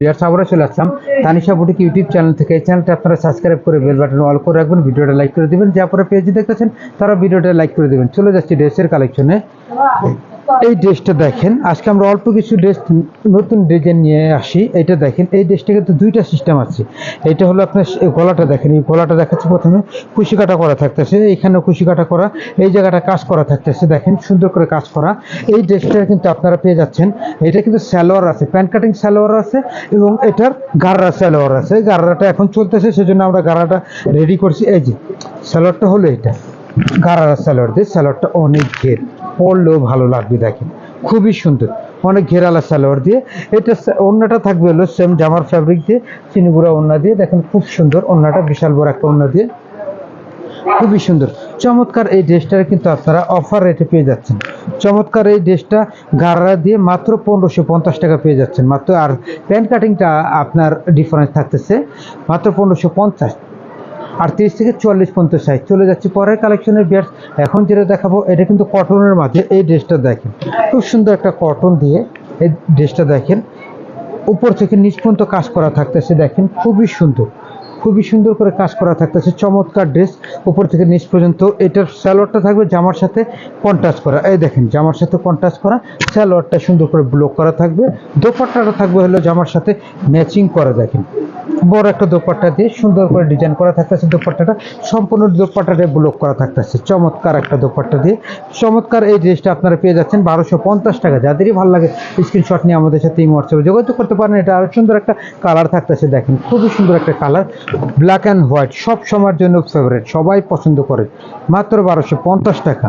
Viewers সাবরে চলে আসলাম। তানিশা বুটিক ইউটিউব চ্যানেল থেকে। এই চ্যানেলটা আপনারা সাবস্ক্রাইব করে বেল বাটন অল করে রাখবেন, ভিডিওটা লাইক করে দিবেন। যারা পরে পেজ দেখতেছেন তারা ভিডিওটা লাইক করে দিবেন। চলে যাচ্ছি ড্রেসের কালেকশনে এই ড্রেসটা দেখেন, আজকে আমরা অল্প কিছু ড্রেস, নতুন ডিজাইন নিয়ে আসি, এটা দেখেন, এই ড্রেসটা কিন্তু দুইটা সিস্টেম আছে। এটা হলো আপনার গলাটা দেখেন, এই গলাটা দেখাচ্ছে প্রথমে কুশি কাটা করা থাকতেছে, এইখানেও কুশি কাটা করা, এই জায়গাটা কাজ করা থাকতেছে, দেখেন, সুন্দর করে কাজ করা। এই ড্রেসটা কিন্তু আপনারা পেয়ে যাচ্ছেন, এটা কিন্তু স্যালোয়ার আছে, প্যান্ট কাটিং স্যালোয়ার আছে এবং এটার গাররা স্যালোয়ার আছে। গাররাটা এখন চলতেছে, সেজন্য আমরা গাররাটা রেডি করছি। এই যে স্যালোয়ারটা হলো এটা গারারা স্যালোয়ার দিয়ে স্যালোয়ারটা অনেক ঘের। পরলেও ভালো লাগবে দেখেন। খুবই সুন্দর। অনেক ঘেরালা সালোয়ার দিয়ে। এটা ওড়নাটা থাকবে হলো সেম জামার ফ্যাব্রিক দিয়ে চিনিগুড়া ওড়না দিয়ে। দেখেন খুব সুন্দর ওড়নাটা, বিশাল বড় একটা ওড়না দিয়ে। খুবই সুন্দর। চমৎকার এই ড্রেসটা কিন্তু আপনারা অফার রেটে পেয়ে যাচ্ছেন। চমৎকার এই ড্রেসটা গাড়া দিয়ে মাত্র পনেরোশো পঞ্চাশ টাকা পেয়ে যাচ্ছেন। মাত্র আর প্যান্ট কাটিংটা আপনার ডিফারেন্স থাকতেছে। মাত্র পনেরোশো পঞ্চাশ। আটত্রিশ থেকে চুয়াল্লিশ পর্যন্ত সাইজ চলে যাচ্ছে পরের কালেকশনের বিয়ার্স এখন যেটা দেখাবো, এটা কিন্তু কটনের মাঝে। এই ড্রেসটা দেখেন, খুব সুন্দর একটা কটন দিয়ে এই ড্রেসটা দেখেন। উপর থেকে নিচ পর্যন্ত কাজ করা থাকতেছে, দেখেন, খুবই সুন্দর। খুবই সুন্দর করে কাজ করা থাকতেছে, চমৎকার ড্রেস উপর থেকে নিচ পর্যন্ত এটার স্যালোয়ারটা থাকবে জামার সাথে কন্ট্রাস্ট করা। এই দেখেন, জামার সাথে কন্ট্রাস্ট করা। স্যালোয়ারটা সুন্দর করে ব্লক করা থাকবে। দোপাট্টাটা থাকবে হলো জামার সাথে ম্যাচিং করা, দেখেন। বড় একটা দোপাট্টা দিয়ে সুন্দর করে ডিজাইন করা থাকতেছে দোপাট্টাটা। সম্পূর্ণ দোপাট্টাটা ব্লক করা থাকতেছে। চমৎকার একটা দোপাট্টা দিয়ে। চমৎকার এই ড্রেসটা আপনারা পেয়ে যাচ্ছেন বারোশো পঞ্চাশ টাকা। যাদেরই ভালো লাগে স্ক্রিনশট নিয়ে আমাদের সাথে এই হোয়াটসঅ্যাপে যোগাযোগ করতে পারেন। এটা আরও সুন্দর একটা কালার থাকতেছে, দেখেন। খুবই সুন্দর একটা কালার ব্ল্যাক অ্যান্ড হোয়াইট সব সময়ের জন্য ফেভারেট সবাই পছন্দ করে। মাত্র বারোশো পঞ্চাশ টাকা।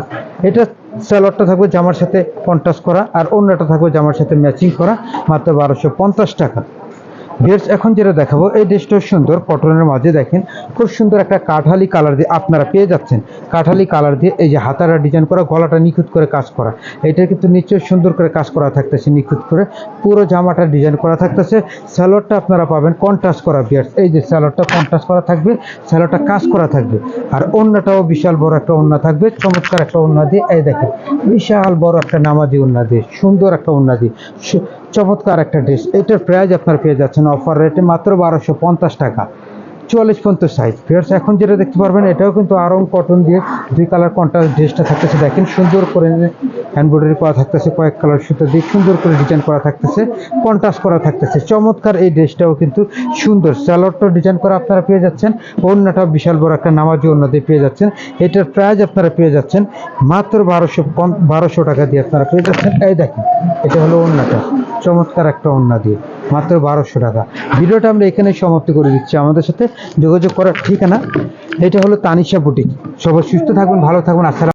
এটা স্যালোয়ারটা থাকবে জামার সাথে কন্ট্রাস্ট করা আর অন্যটা থাকবে জামার সাথে ম্যাচিং করা। মাত্র বারোশো পঞ্চাশ টাকা। ড্রেস এখন যেটা দেখাবো, এই ড্রেসটাও সুন্দর কটনের মাঝে দেখেন, খুব সুন্দর একটা কাঠালি কালার দিয়ে আপনারা পেয়ে যাচ্ছেন। কাঠালি কালার দিয়ে এই যে হাতারা ডিজাইন করা, গলাটা নিখুঁত করে কাজ করা। এটা কিন্তু নিশ্চয়ই সুন্দর করে কাজ করা থাকতেছে, নিখুঁত করে। পুরো জামাটা ডিজাইন করা থাকতেছে। স্যালোয়ারটা আপনারা পাবেন কন্ট্রাস্ট করা, বিয়ার্স। এই যে স্যালোয়ারটা কন্ট্রাস্ট করা থাকবে স্যালোয়ারটা কাজ করা থাকবে। আর অন্যটাও বিশাল বড় একটা ওন্না থাকবে, চমৎকার একটা ওন্না দিয়ে, এই দেখেন, বিশাল বড় একটা নামাজি ওন্না দিয়ে, সুন্দর একটা ওন্না দিয়ে। চমৎকার একটা ড্রেস এটার প্রাইস আপনার পেয়ে যাচ্ছেন অফার রেটে মাত্র বারোশো পঞ্চাশ টাকা। চুয়াল্লিশ পর্যন্ত সাইজ ফিয়ার্স এখন যেটা দেখতে পারবেন, এটাও কিন্তু আরং কটন দিয়ে দুই কালার কন্ট্রাস্ট ড্রেসটা থাকতেছে। দেখেন সুন্দর করে এমব্রয়ডারি করা থাকতেছে, কয়েক কালার সুতো দিয়ে সুন্দর করে ডিজাইন করা থাকতেছে কন্ট্রাস্ট করা থাকতেছে। চমৎকার এই ড্রেসটাও কিন্তু সুন্দর। স্যালোয়ারটাও ডিজাইন করা আপনারা পেয়ে যাচ্ছেন অন্যটাও বিশাল বড় একটা নামাজি অন্য দিয়ে পেয়ে যাচ্ছেন। এটার প্রাইস আপনারা পেয়ে যাচ্ছেন মাত্র বারোশো বারোশো টাকা দিয়ে আপনারা পেয়ে যাচ্ছেন। এই দেখেন, এটা হলো অন্যটা। চমৎকার একটা অন্য দিয়ে। মাত্র বারোশো টাকা। ভিডিওটা আমরা এখানে সমাপ্ত করে দিচ্ছি। আমাদের সাথে যোগাযোগ করার ঠিকানা, এটা হলো তানিশা বুটিক। সবাই সুস্থ থাকবেন, ভালো থাকবেন। আসসালাম